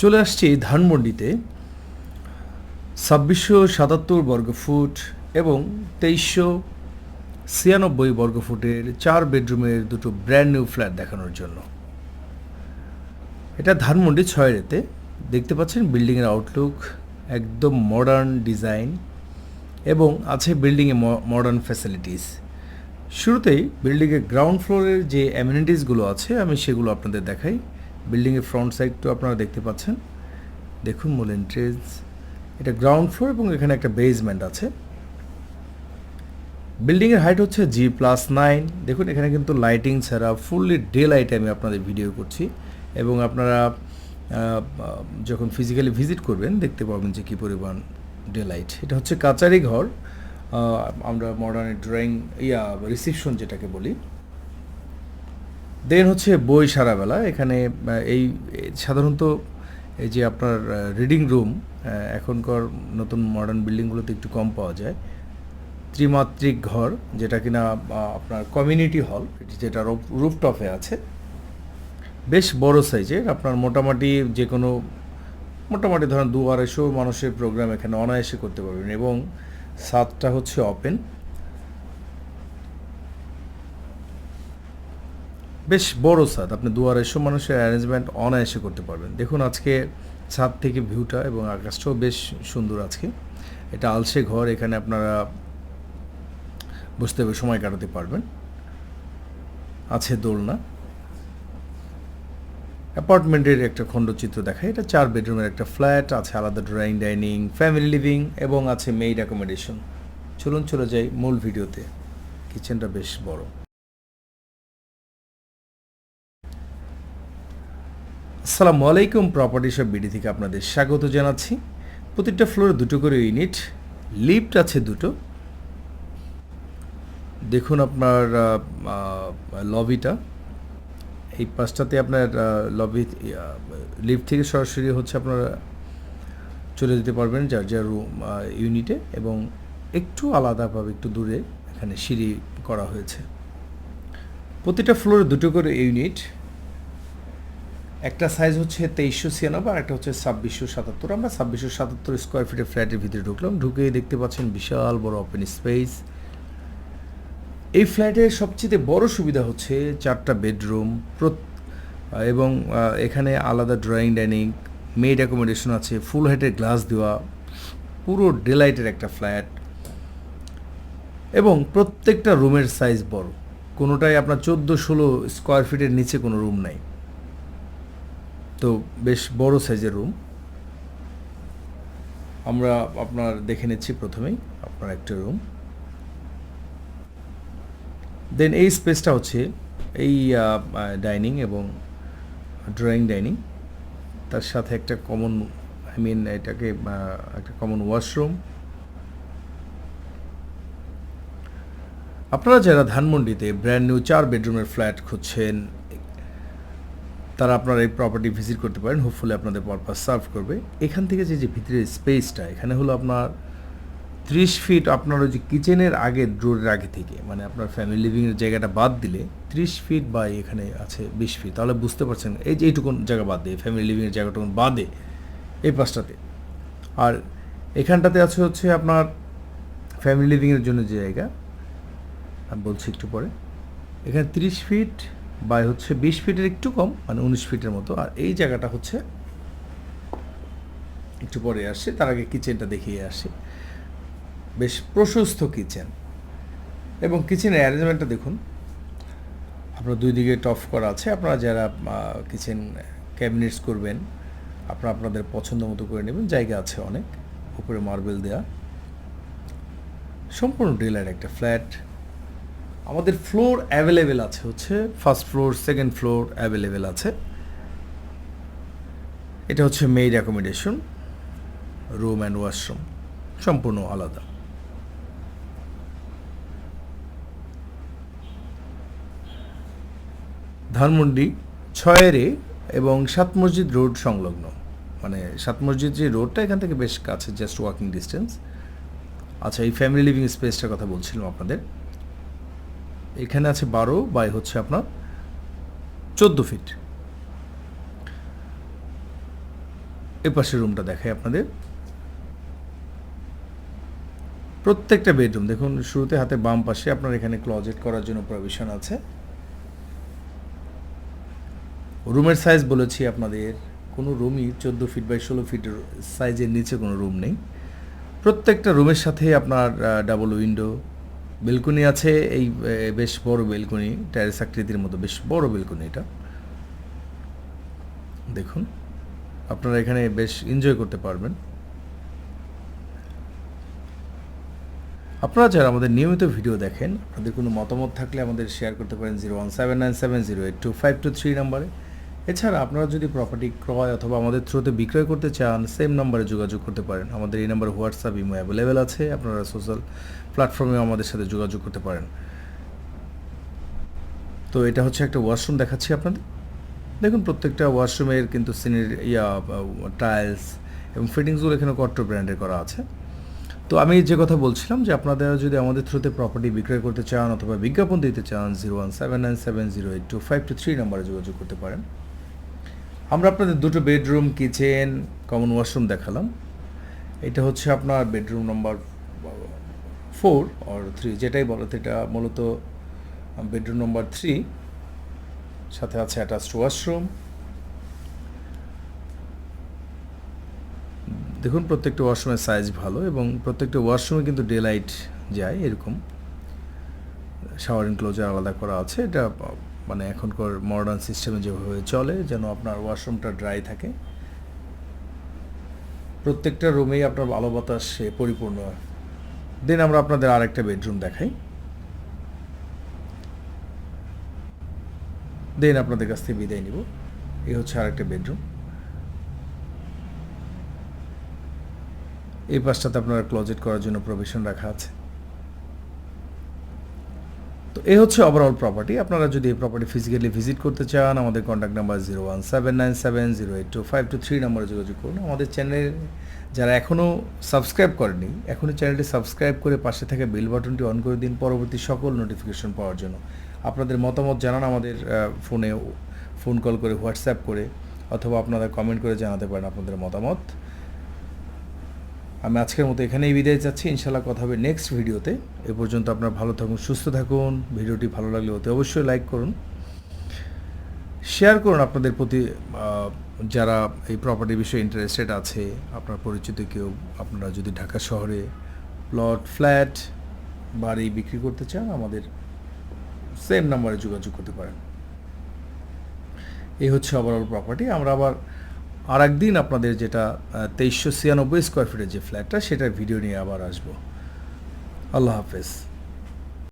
চলে আসছি ধানমন্ডিতে। ছাব্বিশশো সাতাত্তর বর্গফুট এবং তেইশশো ছিয়ানব্বই বর্গফুটের চার বেডরুমের দুটো ব্র্যান্ড নিউ ফ্ল্যাট দেখানোর জন্য। এটা ধানমন্ডি ছয় রেতে দেখতে পাচ্ছেন বিল্ডিংয়ের আউটলুক একদম মডার্ন ডিজাইন এবং আছে বিল্ডিংয়ে মডার্ন ফ্যাসিলিটিস শুরুতেই বিল্ডিংয়ের গ্রাউন্ড ফ্লোরের যে অ্যামিনিটিসগুলো আছে, আমি সেগুলো আপনাদের দেখাই। বিল্ডিংয়ের ফ্রন্ট সাইডটা আপনারা দেখতে পাচ্ছেন। দেখুন, মূল এন্ট্রেন্স এটা গ্রাউন্ড ফ্লোর এবং এখানে একটা বেসমেন্ট আছে। বিল্ডিংয়ের হাইট হচ্ছে জি প্লাস নাইন দেখুন, এখানে কিন্তু লাইটিং ছাড়া ফুললি ডে লাইটে আমি আপনাদের ভিডিও করছি। এবং আপনারা যখন ফিজিক্যালি ভিজিট করবেন, দেখতে পাবেন যে কী পরিমাণ ডে লাইট এটা হচ্ছে কাচারি ঘর। আমরা মডার্ন ড্রয়িং ইয়া রিসিপশন যেটাকে বলি। দেন হচ্ছে বই সারাবেলা, এখানে এই, সাধারণত এই যে আপনার রিডিং রুম এখনকার নতুন মডার্ন বিল্ডিংগুলোতে একটু কম পাওয়া যায়। ত্রিমাত্রিক ঘর, যেটা কিনা আপনার কমিউনিটি হল যেটা রুফটপে আছে। বেশ বড় সাইজের আপনার মোটামুটি যে কোনো মোটামুটি ধরেন দু আড়াইশো মানুষের প্রোগ্রাম এখানে অনায়াসে করতে পারবেন এবং সাতটা হচ্ছে ওপেন বেশ বড় ছাদ আপনি দু আড়াইশো মানুষের অ্যারেঞ্জমেন্ট অনায়াসে করতে পারবেন। দেখুন আজকে ছাদ থেকে ভিউটা এবং আকাশটাও বেশ সুন্দর আজকে। এটা আলসে ঘর, এখানে আপনারা বসতে হবে সময় কাটাতে পারবেন। আছে দোলনা। অ্যাপার্টমেন্টের একটা খণ্ডচিত্র দেখায় এটা চার বেডরুমের একটা ফ্ল্যাট আছে আলাদা ড্রয়িং ডাইনিং ফ্যামিলি লিভিং এবং আছে মেইড অ্যাকোমোডেশন চলুন চলে যাই মূল ভিডিওতে কিচেনটা বেশ বড়। আসসালামু আলাইকুম প্রপার্টি সব বিডি থেকে আপনাদের স্বাগত জানাচ্ছি। প্রতিটা ফ্লোরে দুটো করে ইউনিট লিফট আছে দুটো। দেখুন আপনার লবিটা এই পাঁচটাতে আপনার লবি লিফট থেকে সরাসরি হচ্ছে আপনারা চলে যেতে পারবেন যার যার রুম ইউনিটে এবং একটু আলাদাভাবে একটু দূরে এখানে সিঁড়ি করা হয়েছে। প্রতিটা ফ্লোরে দুটো করে ইউনিট একটা সাইজ হচ্ছে তেইশশো ছিয়ানব্বই আর একটা হচ্ছে ছাব্বিশশো সাতাত্তর। আমরা ছাব্বিশশো সাতাত্তর স্কোয়ার ফিটের ফ্ল্যাটের ভিতরে ঢুকলাম। ঢুকেই দেখতে পাচ্ছেন বিশাল বড় ওপেন স্পেস এই ফ্ল্যাটের সবচেয়ে বড় সুবিধা হচ্ছে চারটা বেডরুম এবং এখানে আলাদা ড্রয়িং ডাইনিং মেড অ্যাকোমোডেশন আছে ফুল হাইটের গ্লাস দেওয়া, পুরো ডেলাইটের একটা ফ্ল্যাট এবং প্রত্যেকটা রুমের সাইজ বড়। কোনোটাই আপনার চোদ্দ ষোলো স্কোয়ার ফিটের নিচে কোনো রুম নাই। তো বেশ বড় সাইজের রুম আমরা আপনার দেখে নিচ্ছি প্রথমেই আপনার একটা রুম দেন এই স্পেসটা হচ্ছে এই ডাইনিং এবং ড্রয়িং ডাইনিং তার সাথে একটা কমন আই মিন এটাকে একটা কমন ওয়াশরুম আপনারা যারা ধানমন্ডিতে ব্র্যান্ড নিউ চার বেডরুমের ফ্ল্যাট খুঁজছেন তারা আপনারা এই প্রপার্টি ভিজিট করতে পারেন। হোপফুলি আপনাদের পারপাস সার্ভ করবে। এখান থেকে যে যে ভিতরের স্পেসটা এখানে হলো আপনার ত্রিশ ফিট আপনার ওই যে কিচেনের আগে ডোরের আগে থেকে। মানে আপনার ফ্যামিলি লিভিংয়ের জায়গাটা বাদ দিলে ত্রিশ ফিট বা এখানে আছে বিশ ফিট তাহলে বুঝতে পারছেন, এই যে এইটুকুন জায়গা বাদ দিয়ে ফ্যামিলি লিভিংয়ের জায়গাটুকুন বাদে এই পাশটাতে। আর এখানটাতে আছে হচ্ছে আপনার ফ্যামিলি লিভিংয়ের জন্য যে জায়গা। আমি বলছি একটু পরে। এখানে তিরিশ ফিট বাই হচ্ছে বিশ ফিটের একটু কম মানে উনিশ ফিটের মতো। আর এই জায়গাটা হচ্ছে একটু পরে আসছে, তার আগে কিচেনটা দেখিয়ে আসি। বেশ প্রশস্ত কিচেন। এবং কিচেনের অ্যারেঞ্জমেন্টটা দেখুন। আপনার দুই দিকে টফ করা আছে। আপনারা যারা কিচেন ক্যাবিনেটস করবেন, আপনারা আপনাদের পছন্দ মতো করে নেবেন। জায়গা আছে অনেক। উপরে মার্বেল দেওয়া সম্পূর্ণ ডিলার একটা ফ্ল্যাট। আমাদের ফ্লোর অ্যাভেলেবেল আছে হচ্ছে first floor second floor available আছে। এটা হচ্ছে maid accommodation room and washroom সম্পূর্ণ আলাদা। ধানমন্ডি, ছয়েরে এবং সাত মসজিদ রোড সংলগ্ন। মানে সাত মসজিদ যে রোডটা এখান থেকে বেশ কাছে জাস্ট ওয়াকিং ডিস্টেন্স আচ্ছা এই ফ্যামিলি লিভিং স্পেসটার কথা বলছিলাম আপনাদের। এখানে আছে বারো বাই হচ্ছে আপনার চোদ্দ ফিট এ পাশের রুমটা দেখাই আপনাদের। প্রত্যেকটা বেডরুম দেখুন, শুরুতে হাতে বাম পাশে আপনার এখানে ক্লজেট করার জন্য প্রভিশন আছে। রুমের সাইজ বলেছি আপনাদের, কোনো রুমই চোদ্দ ফিট বাই ষোলো ফিট সাইজের নিচে কোনো রুম নেই। প্রত্যেকটা রুমের সাথে আপনার ডাবল উইন্ডো বেলকনি আছে, এই বেশ বড় বেলকনি ট্যারেস আকৃতির মতো, বেশ বড় বেলকনি এটা। দেখুন, আপনারা এখানে বেশ এনজয় করতে পারবেন। আপনারা যারা আমাদের নিয়মিত ভিডিও দেখেন, আপনাদের কোনো মতামত থাকলে আমাদের শেয়ার করতে পারেন zero one seven nine seven zero eight two five two three নাম্বারে এছাড়া আপনারা যদি প্রপার্টি ক্রয় অথবা আমাদের থ্রুতে বিক্রয় করতে চান সেম নাম্বারে যোগাযোগ করতে পারেন। আমাদের এই নাম্বারে হোয়াটসঅ্যাপ ইমো অ্যাভেলেবেল আছে। আপনারা সোশ্যাল প্ল্যাটফর্মেও আমাদের সাথে যোগাযোগ করতে পারেন। তো এটা হচ্ছে একটা ওয়াশরুম দেখাচ্ছি আপনাদের। দেখুন, প্রত্যেকটা ওয়াশরুমের কিন্তু সিনের ইয়া টাইলস এবং ফিটিংসগুলো এখানে কট্টো ব্র্যান্ডের করা আছে। তো আমি যে কথা বলছিলাম যে আপনারা যদি আমাদের থ্রুতে প্রপার্টি বিক্রয় করতে চান অথবা বিজ্ঞাপন দিতে চান zero one seven nine seven zero eight two five two three নাম্বারে যোগাযোগ করতে পারেন। আমরা আপনাদের দুটো বেডরুম কিচেন কমন ওয়াশরুম দেখালাম। এটা হচ্ছে আপনার bedroom number four or three যেটাই বলো, এটা মূলত বেডরুম নাম্বার থ্রি সাথে আছে অ্যাটাচড ওয়াশরুম দেখুন, প্রত্যেকটা ওয়াশরুমের সাইজ ভালো এবং প্রত্যেকটা ওয়াশরুমে কিন্তু ডে লাইট যায়, এরকম। শাওয়ার এনক্লোজার আলাদা করা আছে, এটা মানে এখনকার মডার্ন সিস্টেমে যেভাবে চলে, যেন আপনার ওয়াশরুমটা ড্রাই থাকে। প্রত্যেকটা রুমেই আপনার আলো বাতাসে পরিপূর্ণ। দেন আমরা আপনাদের আরেকটা বেডরুম দেখাই। দেন আপনাদের কাছ থেকে বিদায় নিব। এই হচ্ছে আরেকটা বেডরুম এই পাশটাতে আপনারা ক্লোজেট করার জন্য প্রভিশন রাখা আছে। তো এ হচ্ছে ওভারঅল প্রপার্টি আপনারা যদি এই প্রপার্টি ফিজিক্যালি ভিজিট করতে চান, আমাদের contact number zero one seven nine seven zero eight two five two three নম্বরে যোগাযোগ করুন। আমাদের চ্যানেল যারা এখনও সাবস্ক্রাইব করেনি এখনই চ্যানেলটি সাবস্ক্রাইব করে পাশে থাকা বেল বাটনটি অন করে দিন পরবর্তী সকল নোটিফিকেশন পাওয়ার জন্য। আপনাদের মতামত জানান আমাদের ফোনে ফোন কল করে হোয়াটসঅ্যাপ করে, অথবা আপনারা কমেন্ট করে জানাতে পারেন আপনাদের মতামত। আমি আজকের মতো এখানেই বিদায় যাচ্ছি। ইনশাল্লাহ কথা হবে নেক্সট ভিডিওতে। এ পর্যন্ত আপনারা ভালো থাকুন, সুস্থ থাকুন। ভিডিওটি ভালো লাগলে অতি অবশ্যই লাইক করুন। শেয়ার করুন আপনাদের প্রতি যারা এই প্রপার্টি বিষয়ে ইন্টারেস্টেড আছে। আপনার পরিচিত কেউ, আপনারা যদি ঢাকা শহরে প্লট ফ্ল্যাট বাড়ি বিক্রি করতে চান, আমাদের সেম নাম্বারে যোগাযোগ করতে পারেন। এই হচ্ছে ওভারঅল প্রপার্টি আমরা আবার আর একদিন আপনাদের যেটা তেইশশো ছিয়ানব্বই স্কোয়ার ফিটের যে ফ্ল্যাটটা সেটার ভিডিও নিয়ে আবার আসব। আল্লাহ হাফেজ।